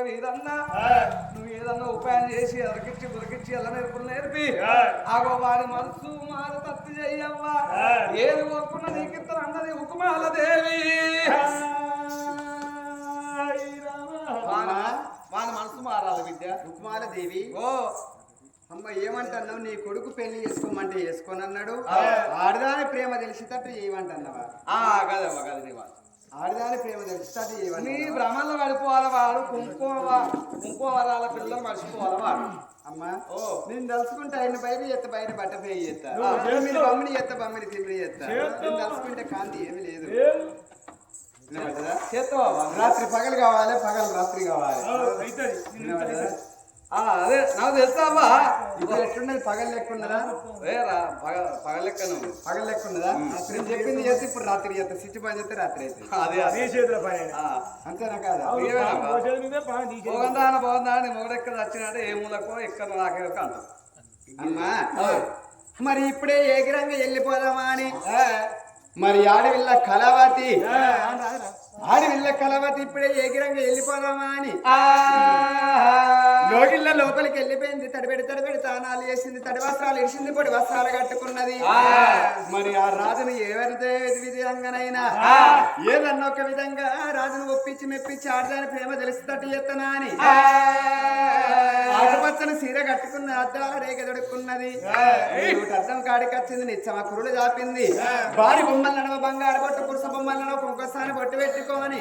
త్రిలోక వీరన్నా నువ్వు ఏదన్నా ఉపాయం చేసి ఎదరికిచ్చి బురికిచ్చి ఎలా నేర్పులు నేర్పి. ఆగో వాడి మనసు మారు తత్తి చెయ్యవ్వా. ఏది కోరుకున్న నీకిత్తరు అన్నది ఉకుమాల దేవి. వాని. వాని మనసు మారాలి విద్య. రుక్మాల దేవి. ఓ. అమ్మ ఏమంటున్నావు? నీ కొడుకు పెళ్ళి చేసుకోమంటే చేసుకోనన్నాడు. ఆ. ఆడదాని ప్రేమ తెలిసేటట్టు ఏమంటున్నావా? ఆ గదవ్వ గద నీ మాట ఆడదాని ప్రేమ తెలిసేటట్టు నీ ఏమంటున్నావా భ్రమంలో పడిపోవాలి వాడు? కుంకుమ కుంకుమ వరాల పిల్లలు మర్చిపోవాలి వాడు? అమ్మా ఓ. నేను తలుచుకుంటే ఆయన బయట ఎత్త బయట బట్ట నువ్వు చేస్తావు. మీరు బొమ్మని ఎత్త బొమ్మని తిమ్మిడి ఎత్త నేను తలుచుకుంటే కాంతి ఏమీ లేదు? చేస్తావా రాత్రి పగలు కావాలి పగలు రాత్రి కావాలి. అదే నాకు తెలుసావా ఇప్పుడు ఎట్లున్నది? పగలు లెక్క ఉన్నదా వేరా పగ పగలు లెక్క ఉన్నదా నేను చెప్పింది చేస్తే ఇప్పుడు రాత్రి చేస్తా స్విచ్ బంద్ చేస్తే రాత్రి అయితే. అదే అదే. ఆ, అంతేనా కాదా. పోగందా అని బాగుందా అని మొగడెక్కడ వచ్చినట్టే ఏ మూలకో ఎక్కడ నాకే అంట అమ్మా మరి ఇప్పుడే ఏగిరంగా వెళ్ళిపోదామా అని? మరి ఆడవిల్ల కలవతి ఆడవిల్ల కలవతి ఇప్పుడే ఏగిరంగా వెళ్ళిపోదామా అని. లోగిళ్ళ లోపలికి వెళ్ళిపోయింది తడిబెడి తడిబెడి తానాలు చేసింది తడి వస్త్రాలు ఇడిసింది పొడి వస్త్రాలు కట్టుకున్నది. మరి ఆ రాజును ఎవరిదే విధంగానైనా ఏదన్నా ఒక విధంగా రాజును ఒప్పించి మెప్పించి ఆడదాని ప్రేమ తెలిసినట్టు ఎత్తనా అని. ఆకుపచ్చని సీర కట్టుకున్న అద్దాల రేఖ దొడుక్కున్నది నూట అద్దం కాడికి వచ్చింది నిచ్చమ కురులు చాపింది భారీ బొమ్మల నడవ బంగారు బొట్టు పురుష బొమ్మల నడవ కుంకసాని బొట్టు పెట్టుకోమని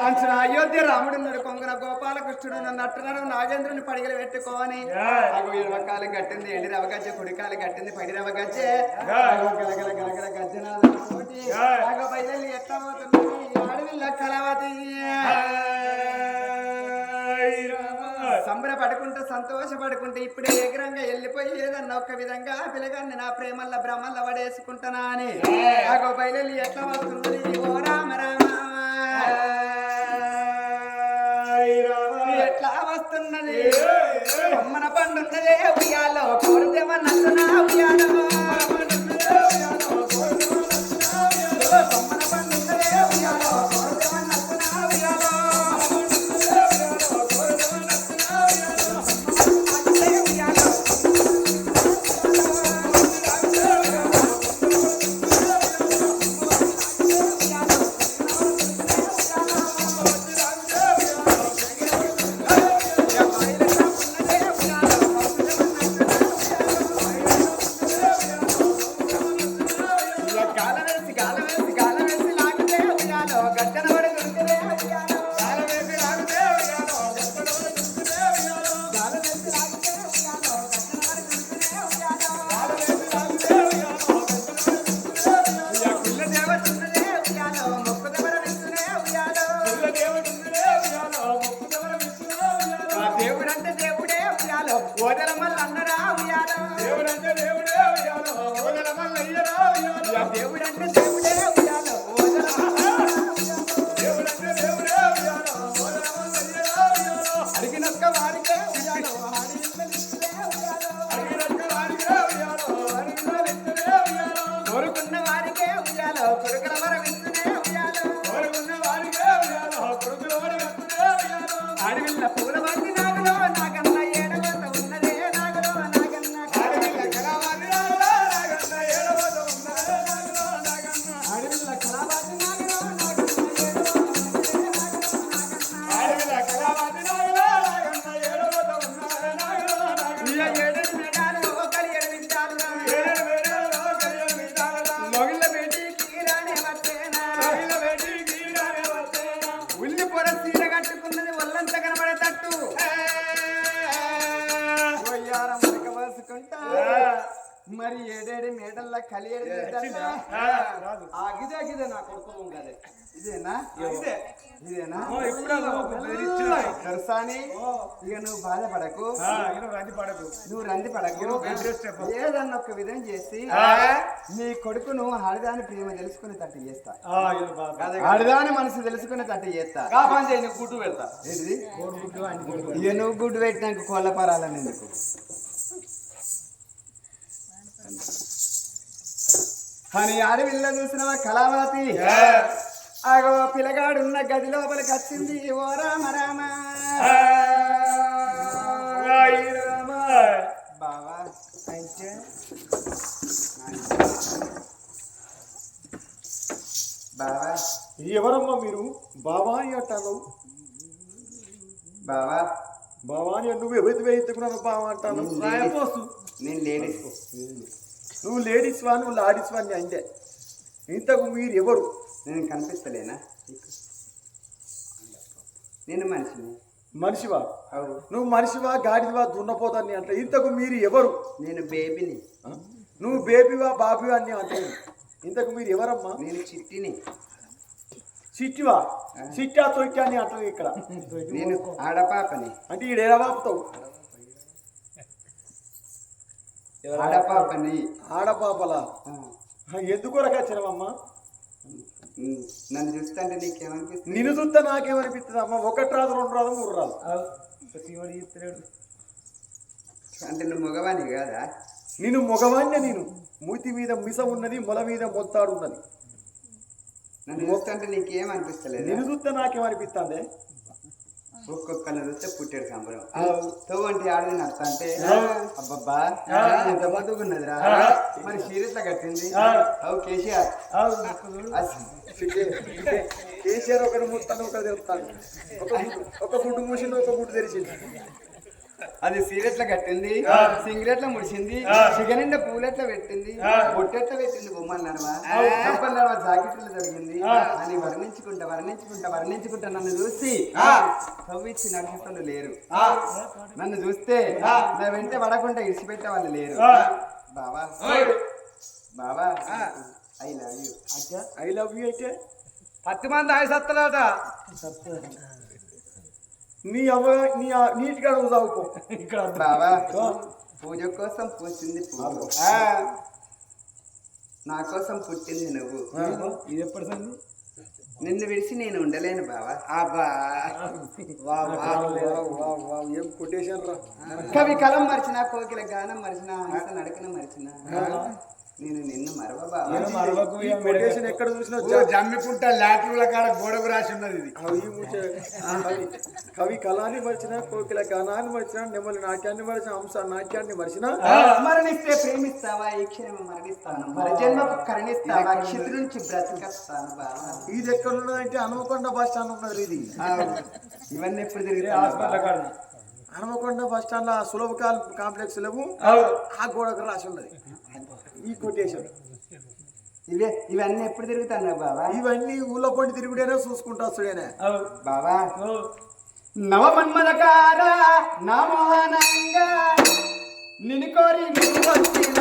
అంచున అయోధ్య రాముడు ఉన్నాడు కొంగన గోపాలకృష్ణుడు నట్టునడు నాగేంద్రుని పడిగలు పెట్టుకోని అగు ఇరవకాలు కట్టింది ఎండి రవగజ్జె కుడికాలు కట్టింది పడి రవగజ్జె అగో గలగల గలగల ఎట్లా పోతుంది అడవిల్ల కలవతి సంబరపడుకుంటూ సంతోషపడుకుంటూ ఇప్పుడే ఏగ్రంగా వెళ్ళిపోయి ఏదన్నా ఒక విధంగా పిల్లగాన్ని నా ప్రేమల్ల భ్రమల్ల పడేసుకుంటానా అని. అగో బయలు ఎట్లా వస్తున్నది ఓ రామ రామ. ఎట్లా వస్తున్నది? అమ్మన పండున్నదే ఉయ్యాలో కోరితేమ అడవిల్ల కలియడు రాదు ఆ గిదే గిదే నా కొడుకు కదే ఇదేనా? ఇదే. ఇదేనా? ఇప్పుడే బెదిరించున్నాయి. దొరసాని ఇక నువ్వు బాధపడకు. నువ్వు రంది పడకు. ఏదన్నా ఒక విధం చేసి. నీ కొడుకును ఆడదాని ప్రేమ తెలుసుకుని తట్టు చేస్తా. ఆడదాని మనసు తెలుసుకుని తట్టు చేస్తా. గుడ్డు పెడతా. ఇక నువ్వు గుడ్డు పెట్టినాక కోళ్ళపారాలని ఎందుకు? అని అడవిల్ల చూసినవా కళావతి. ఆగో పిల్లగాడు ఉన్న గది లోపలికి వచ్చింది ఓ రామ రామ. బావా అయితే బావా. ఎవరమ్మా మీరు? బావా అని అంటాను బావా. బావా అని నువ్వు ఎవరి ఎత్తుకున్నాను బావా అంటాను నేను లేడీస్ నువ్వు లేడీస్ వా నువ్వు లాడీస్ వా అంటే ఇంతకు మీరు ఎవరు? నేను కనిపిస్తలేనా? నేను మనిషిని. మనిషివా? నువ్వు మనిషివా గాడిదివా దున్నపోతాన్ని అంటే. ఇంతకు మీరు ఎవరు? నేను బేబీని? నువ్వు బేబీవా బాబీవా అని అంటే ఇంతకు మీరు ఎవరమ్మా? నేను చిట్టిని. సిట్టివా సిట్టా తొట్టా అని అంటారు ఇక్కడ. నేను ఆడపాపని. అంటే ఈడ ఎలా వాపుతావు? ఆడపాపని. ఆడపాపలా? ఆ, ఎందుకొరకు వచ్చినవమ్మా నన్ను చూస్తుంటే నీకేమనిపిస్తుంది? నిన్ను చూస్తే నాకేమనిపిస్తుంది అమ్మా? ఒకటి రాదు రెండు రాదు మూడు రాదు. అంటే నువ్వు మగవాణి కాదా? నేను మగవాణ్ణే నేను. మూతి మీద మిస ఉన్నది మొల మీద మొత్తాడు ఉన్నది. నన్ను చూస్తుంటే నీకేమనిపిస్తలేదు? నిన్ను చూస్తే నాకేమనిపిస్తుంది? ఒక్కొక్కరిని చూస్తే పుట్టాడు సంబరం. తోవంటి ఆడది నడతా అంటే అబ్బబ్బా ఎంత బతుకున్నదిరా. మరి సీరియస్లా కట్టింది? అవు కేసీఆర్. కేసీఆర్ ఒకటి ముట్టాను ఒకటి తెలుస్తాను ఒక గుడ్డు- ఒక గుడ్డు మూసింది ఒక గుడ్డు తెరిచింది అది సీరియట్ల కట్టింది సింగరెట్ల ముడిసింది సిగనిండా పూలెట్ల పెట్టింది బొట్టెట్ల పెట్టింది బొమ్మలు నడవ చెప్పలు నడవ జాకెట్లు జరిగింది. అని వర్ణించుకుంటా వర్ణించుకుంటా వర్ణించుకుంటా నన్ను చూసి కవ్విచ్చి నడిచేటోళ్ళు లేరు. నన్ను చూస్తే నా వెంట పడకుండా ఇడిచిపెట్టే వాళ్ళు లేరు. బావా. బావా. I love you I love you అయితే. పత్తి మంది ఆయి సత్తలాట. నీ అవ్వ నీ నీటిగా చదువుకో ఇక్కడ బావా పూజ కోసం పూసింది పువ్వు. నా కోసం పుట్టింది నువ్వు. ఇది ఎప్పటి సంది? నిన్ను విడిచి నేను ఉండలేను బావా. ఏం కొటేషన్ రా? కవి కలం మరిచిన కోకిల గానం మరిచిన నడకన మరిచిన. నేను నిన్ను మరవ బావా ఈ కొటేషన్ ఎక్కడ చూసినా జమ్మికుంట లాటరీల కాడ గోడకు రాసి ఉన్నది ఇది. కవి కవి. కళాన్ని మరిచిన కోకిల గానాన్ని మరిచిన నెమలి నాట్యాన్ని మరిచిన హంస నాట్యాన్ని మరిచిన. మరణిస్తే ప్రేమిస్తావా? ఈ క్షణం మరణిస్తాను మర జన్మకు కరణిస్తావా క్షితి నుంచి బ్రతికస్తాను ఇది ఎక్కడ ఉన్నదంటే హనుమకొండ బస్ స్టాండ్ ఉన్నది ఇది. ఆ, ఇవన్నీ ఎప్పుడు తిరుగుతాను హనుమకొండ బస్ స్టాండ్ సులభ కాల్ కాంప్లెక్స్ లేవు. ఆ గోడకు రాసి ఉన్నది. ఈ కొటేషన్ ఇవే ఇవన్నీ ఎప్పుడు తిరుగుతాను బావా? ఇవన్నీ ఊళ్ళో పొండి తిరుగుడేనే చూసుకుంటా వస్తుడేనే బావా. నవమన్మదకార నమోహనంగా నిన్ను కోరి నిన్ను వచ్చిన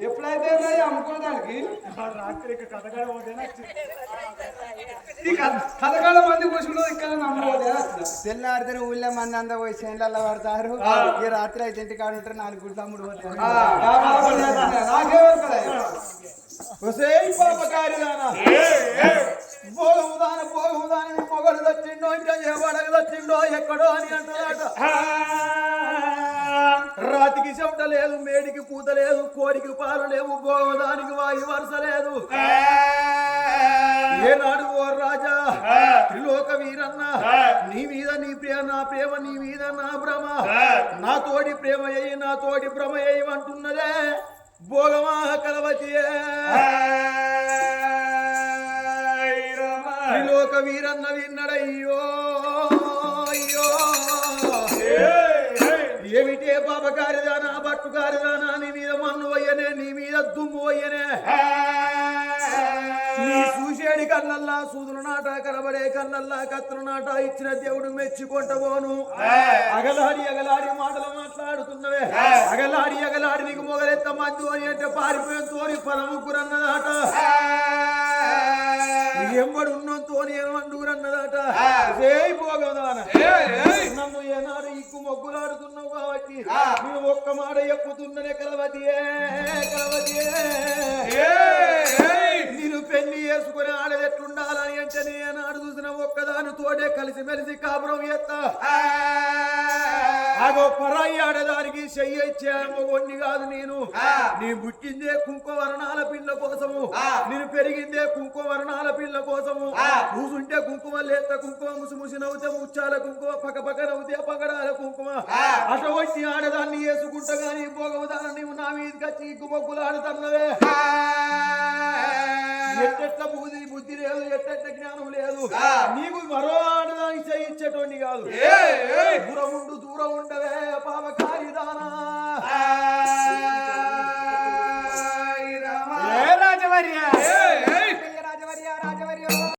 ఎప్పుడైతే ఈ కథ- కథకాల మంది కూర్చుంటూ ఇక్కడ తెల్లారితే ఊళ్ళో మంది అంతా పోయి చేనులలో పడతారు. ఈ రాత్రి అయితే ఇంటి కాడ ఉంటారు నాలుగు భోగముదాన నీ మొగడు దచ్చిండో ఇంకా ఏ దచ్చిండో ఎక్కడో అని అంటున్నాడు. చెమట లేదు మేడికి పూత లేదు కోడికి పాలు లేవు భోగదానికి వాయు వరుస లేదు. ఏనాడు ఓ రాజా త్రిలోక వీరన్న నీ మీద నీ ప్రేమ నా ప్రేమ నీ మీద నా భ్రమ. నా తోడి ప్రేమ అయ్యి నా తోడి భ్రమ అయ్యి అంటున్నదే భోగమా కలవతియే త్రిలోక వీరన్న విన్నడయ్యో. ఏమిటే పాపకారిదానా బట్టుకారిదానా నీ మీద మన్ను అయ్యనే నీ మీద దుమ్ము అయ్యనే నీ చూసేడి కళ్ళల్లా సూదులు నాట కనబడే కళ్ళల్లా కత్తులు నాట ఇచ్చిన దేవుడు మెచ్చుకుంటబోను అగలాడి అగలాడి మాటలు మాట్లాడుతున్నవే. అగలాడి అగలాడి నీకు మొగలెత్త మందు అని అంటే పారిపోయిన తోని పరముకురన్నదాట. ఎంబడు ఉన్నం తోని ఏమండుగురన్నదాట రేయ్ పోగదాన నన్ను ఏనాడు ఇక్కు మొగ్గులాడుతున్నావు? కాబట్టి నువ్వు ఒక్క మాట ఎక్కుతున్ననే కలవతియే కలవతియే నేను పెళ్ళి చేసుకుని ఆడదెట్లుండాలని అంటే నేను ఆడు చూసిన ఒక్కదాని తోడే కలిసి మెలిసి కాపురం ఎత్తా ఆగో పరాయి ఆడదానికి చెయ్యి ఇచ్చే మొగొండి కాదు నేను. నీ పుట్టిందే కుంకుమరణాల పిల్ల కోసము. నేను పెరిగిందే కుంకుమరణాల పిల్ల కోసము. కూసుంటే కుంకుమ లేత కుంకుమ ముసి నవ్వుతే ముచ్చాల కుంకుమ పక్క పక్క నవ్వుతే పగడాల కుంకుమ. అటువంటి ఆడదాన్ని వేసుకుంటా గానీ భోగవదాన నీవు నా మీదకి వచ్చి గుమ్మక్కులు ఆడుతున్నవే ఎట్ట బుద్ధి బుద్ధి లేదు ఎట్ట జ్ఞానం లేదు. నీకు మరో ఆడదానికి చేయించేటోని కాదు. దూరం ఉండు దూరం ఉండవే పాప దానా రాజవర్యా?